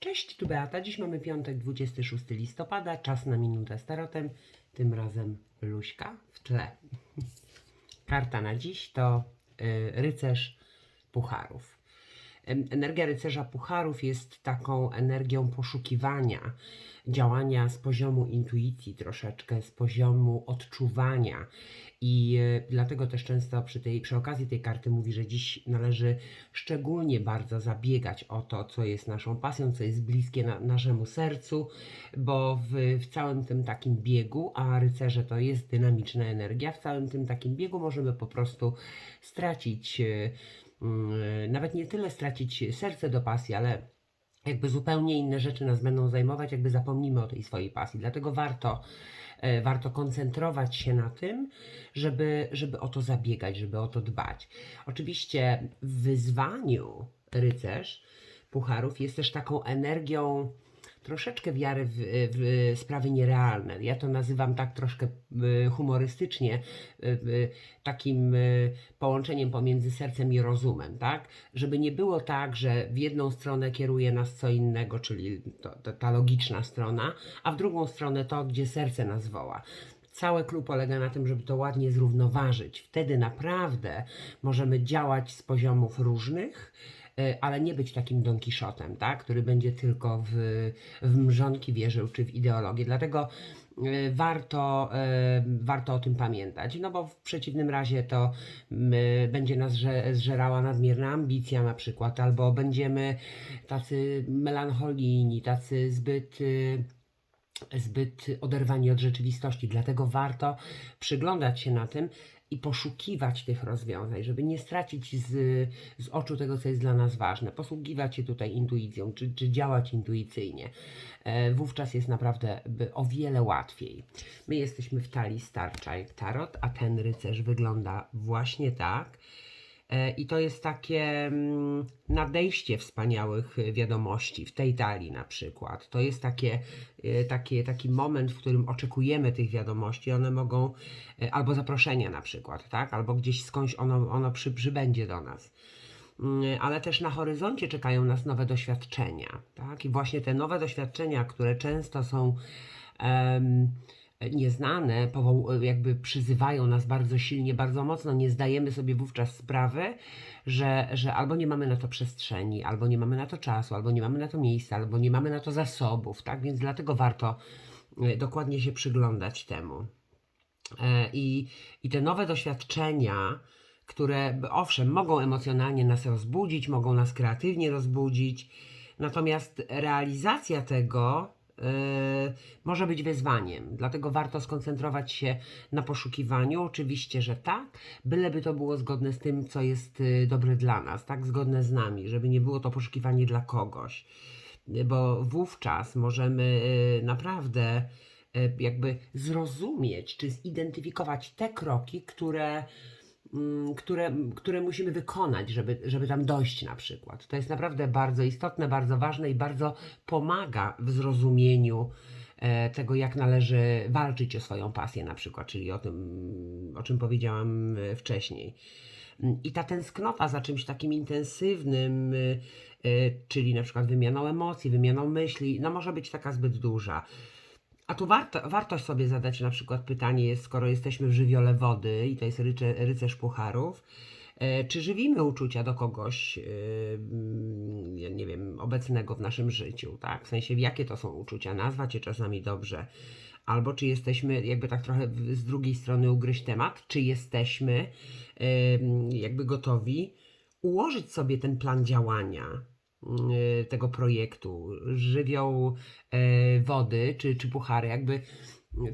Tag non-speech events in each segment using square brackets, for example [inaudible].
Cześć, tu Beata. Dziś mamy piątek, 26 listopada. Czas na minutę z tarotem. Tym razem Luśka w tle. [laughs] Karta na dziś to y, rycerz pucharów. Energia rycerza pucharów jest taką energią poszukiwania, działania z poziomu intuicji, troszeczkę z poziomu odczuwania. I e, dlatego też często przy, tej, przy okazji tej karty mówi, że dziś należy szczególnie bardzo zabiegać o to, co jest naszą pasją, co jest bliskie na, naszemu sercu, bo w, w całym tym takim biegu, a rycerze to jest dynamiczna energia, w całym tym takim biegu możemy po prostu stracić, mm, nawet nie tyle stracić serce do pasji, ale jakby zupełnie inne rzeczy nas będą zajmować, jakby zapomnimy o tej swojej pasji. Dlatego warto, e, warto koncentrować się na tym, żeby, żeby o to zabiegać, żeby o to dbać. Oczywiście w wyzwaniu rycerz pucharów jest też taką energią troszeczkę wiary w, w sprawy nierealne. Ja to nazywam tak troszkę y, humorystycznie, y, takim y, połączeniem pomiędzy sercem i rozumem, tak? Żeby nie było tak, że w jedną stronę kieruje nas co innego, czyli to, to, ta logiczna strona, a w drugą stronę to, gdzie serce nas woła. Całe clue polega na tym, żeby to ładnie zrównoważyć. Wtedy naprawdę możemy działać z poziomów różnych, e, ale nie być takim Don Quixotem, tak? który będzie tylko w, w mrzonki wierzył czy w ideologię. Dlatego e, warto, e, warto o tym pamiętać, no bo w przeciwnym razie to będzie nas zże- zżerała nadmierna ambicja na przykład, albo będziemy tacy melancholijni, tacy zbyt... zbyt oderwani od rzeczywistości. Dlatego warto przyglądać się na tym i poszukiwać tych rozwiązań, żeby nie stracić z, z oczu tego, co jest dla nas ważne. Posługiwać się tutaj intuicją, czy, czy działać intuicyjnie. E, wówczas jest naprawdę o wiele łatwiej. My jesteśmy w talii Starczaj Tarot, a ten rycerz wygląda właśnie tak. E, I to jest takie mm, nadejście wspaniałych y, wiadomości w tej talii na przykład. To jest takie, y, takie, taki moment, w którym oczekujemy tych wiadomości. One mogą, albo zaproszenia na przykład, tak? albo gdzieś skądś ono, ono przy, przybędzie do nas. Mm, Ale też na horyzoncie czekają nas nowe doświadczenia. Tak? I właśnie te nowe doświadczenia, które często są em, nieznane, jakby przyzywają nas bardzo silnie, bardzo mocno, nie zdajemy sobie wówczas sprawy, że, że albo nie mamy na to przestrzeni, albo nie mamy na to czasu, albo nie mamy na to miejsca, albo nie mamy na to zasobów, tak? Więc dlatego warto e, dokładnie się przyglądać temu. E, I, I te nowe doświadczenia, które owszem, mogą emocjonalnie nas rozbudzić, mogą nas kreatywnie rozbudzić, natomiast realizacja tego może być wyzwaniem. Dlatego warto skoncentrować się na poszukiwaniu. Oczywiście, że tak, byleby to było zgodne z tym, co jest yy, dobre dla nas, tak, zgodne z nami, żeby nie było to poszukiwanie dla kogoś, Yy, bo wówczas możemy yy, naprawdę e, jakby zrozumieć czy zidentyfikować te kroki, które, które, które musimy wykonać, żeby, żeby tam dojść na przykład. To jest naprawdę bardzo istotne, bardzo ważne i bardzo pomaga w zrozumieniu e, tego, jak należy walczyć o swoją pasję na przykład, czyli o tym, o czym powiedziałam e, wcześniej. Mm, I ta tęsknota za czymś takim intensywnym, y, czyli na przykład wymianą emocji, wymianą myśli, no może być taka zbyt duża. A tu warto, warto sobie zadać na przykład pytanie, jest, skoro jesteśmy w żywiole wody i to jest rycze, rycerz pucharów, e, czy żywimy uczucia do kogoś, e, mm, ja nie wiem, obecnego w naszym życiu, tak? W sensie, jakie to są uczucia, nazwać je czasami dobrze. Albo czy jesteśmy, jakby tak trochę z drugiej strony ugryźć temat, czy jesteśmy jakby gotowi ułożyć sobie ten plan działania tego projektu. Żywioł e, wody czy, czy puchary jakby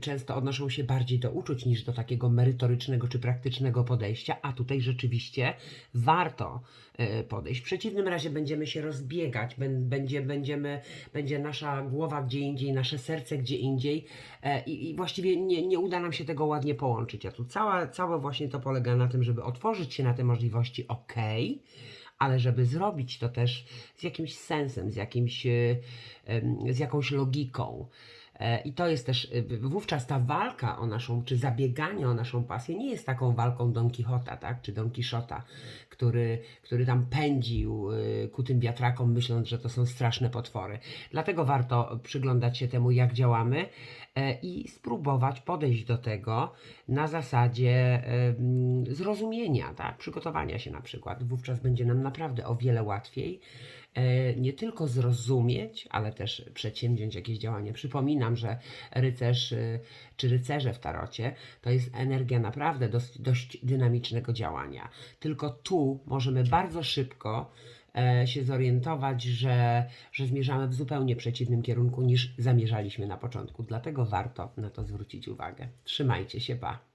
często odnoszą się bardziej do uczuć niż do takiego merytorycznego czy praktycznego podejścia, a tutaj rzeczywiście warto e, podejść. W przeciwnym razie będziemy się rozbiegać, bę- będzie, będziemy, będzie nasza głowa gdzie indziej, nasze serce gdzie indziej e, i, i właściwie nie, nie uda nam się tego ładnie połączyć. A tu cała, całe właśnie to polega na tym, żeby otworzyć się na te możliwości, ok, ale żeby zrobić to też z jakimś sensem, z, jakimś, e, z jakąś logiką. E, I to jest też, y, wówczas ta walka o naszą, czy zabieganie o naszą pasję nie jest taką walką Don Quixota, tak, czy Don Quixota, który, który tam pędził ku tym wiatrakom, myśląc, że to są straszne potwory. Dlatego warto przyglądać się temu, jak działamy e, i spróbować podejść do tego na zasadzie em, zrozumienia, tak, przygotowania się na przykład. Wówczas będzie nam naprawdę o wiele łatwiej e, nie tylko zrozumieć, ale też przedsięwziąć jakieś działanie. Przypominam, że rycerz czy rycerze w tarocie to jest energia naprawdę dość, dość dynamicznego działania. Tylko tu możemy bardzo szybko e, się zorientować, że, że zmierzamy w zupełnie przeciwnym kierunku niż zamierzaliśmy na początku. Dlatego warto na to zwrócić uwagę. Trzymajcie się, pa!